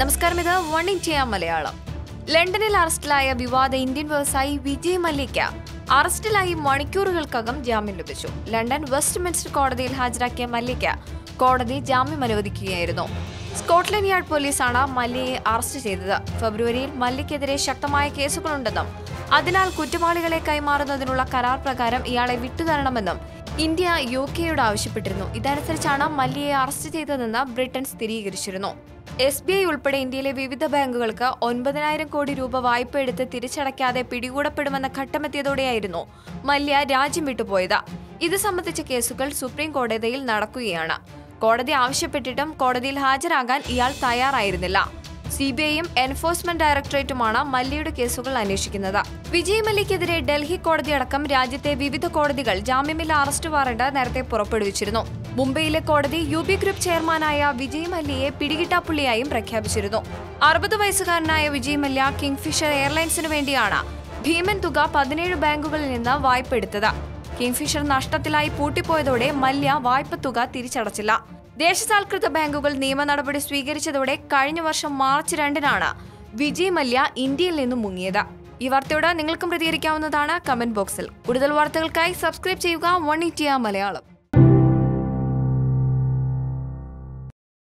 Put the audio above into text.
നമസ്കാരം ഇത് one India Malayalam. ലണ്ടനിൽ അറസ്റ്റിലായ വിവാദ ഇന്ത്യൻ വ്യവസായി വിജയ് മല്യയ്ക്ക് അറസ്റ്റിലായി മണിക്കൂറുകൾക്കകം ജാമ്യം ലഭിച്ചു. ലണ്ടൻ വെസ്റ്റ് മിൻസ്റ്റർ കോടതിയിൽ ഹാജരാക്കിയ മല്യയ്ക്ക് കോടതി ജാമ്യം അനുവദിക്കുകയായിരുന്നു. സ്കോട്ട്ലൻഡ് യാർഡ് പോലീസാണ് മല്യയെ അറസ്റ്റ് ചെയ്തത്. ഫെബ്രുവരിയിൽ മല്യയ്ക്കെതിരെ ശക്തമായ കേസുകളുണ്ടെന്നും അതിനാൽ കുറ്റവാളികളെ കൈമാറുന്നതിനുള്ള കരാർ പ്രകാരം ഇയാളെ വിട്ടുതരണമെന്നും ഇന്ത്യ യു കെയോട് ആവശ്യപ്പെട്ടിരുന്നു. ഇതനുസരിച്ചാണ് മല്യയെ അറസ്റ്റ് ചെയ്തതെന്ന് ബ്രിട്ടൻ സ്ഥിരീകരിച്ചിരുന്നു. എസ് ബി ഐ ഉൾപ്പെടെ ഇന്ത്യയിലെ വിവിധ ബാങ്കുകൾക്ക് ഒൻപതിനായിരം കോടി രൂപ വായ്പ എടുത്ത് തിരിച്ചടയ്ക്കാതെ പിടികൂടപ്പെടുമെന്ന ഘട്ടമെത്തിയതോടെയായിരുന്നു മല്യ രാജ്യം വിട്ടുപോയത്. ഇത് സംബന്ധിച്ച കേസുകൾ സുപ്രീം കോടതിയിൽ നടക്കുകയാണ്. കോടതി ആവശ്യപ്പെട്ടിട്ടും കോടതിയിൽ ഹാജരാകാൻ ഇയാൾ തയ്യാറായിരുന്നില്ല. സി ബി ഐയും എൻഫോഴ്സ്മെന്റ് ഡയറക്ടറേറ്റുമാണ് മല്യയുടെ കേസുകൾ അന്വേഷിക്കുന്നത്. വിജയ് മല്യക്കെതിരെ ഡൽഹി കോടതിയടക്കം രാജ്യത്തെ വിവിധ കോടതികൾ ജാമ്യമില്ല അറസ്റ്റ് വാറണ്ട് നേരത്തെ പുറപ്പെടുവിച്ചിരുന്നു. മുംബൈയിലെ കോടതി യു ബി ഗ്രൂപ്പ് ചെയർമാനായ വിജയ് മല്യയെ പിടികിട്ടാപ്പുള്ളിയായും പ്രഖ്യാപിച്ചിരുന്നു. അറുപത് വയസ്സുകാരനായ വിജയ് മല്യ കിങ്ഫിഷർ എയർലൈൻസിനു വേണ്ടിയാണ് ഭീമൻ തുക പതിനേഴ് ബാങ്കുകളിൽ നിന്ന് വായ്പ എടുത്തത്. കിങ്ഫിഷർ നഷ്ടത്തിലായി പൂട്ടിപ്പോയതോടെ മല്യ വായ്പ തുക തിരിച്ചടച്ചില്ല. ദേശസാൽകൃത ബാങ്കുകൾ നിയമ നടപടി സ്വീകരിച്ചതോടെ കഴിഞ്ഞ വർഷം മാർച്ച് രണ്ടിനാണ് വിജയ് മല്യ ഇന്ത്യയിൽ നിന്നും മുങ്ങിയത്. ഈ വാർത്തയോട് നിങ്ങൾക്കും പ്രതികരിക്കാവുന്നതാണ് കമന്റ് ബോക്സിൽ. കൂടുതൽ വാർത്തകൾക്കായി സബ്സ്ക്രൈബ് ചെയ്യുക വൺ ഇന്ത്യ മലയാളം.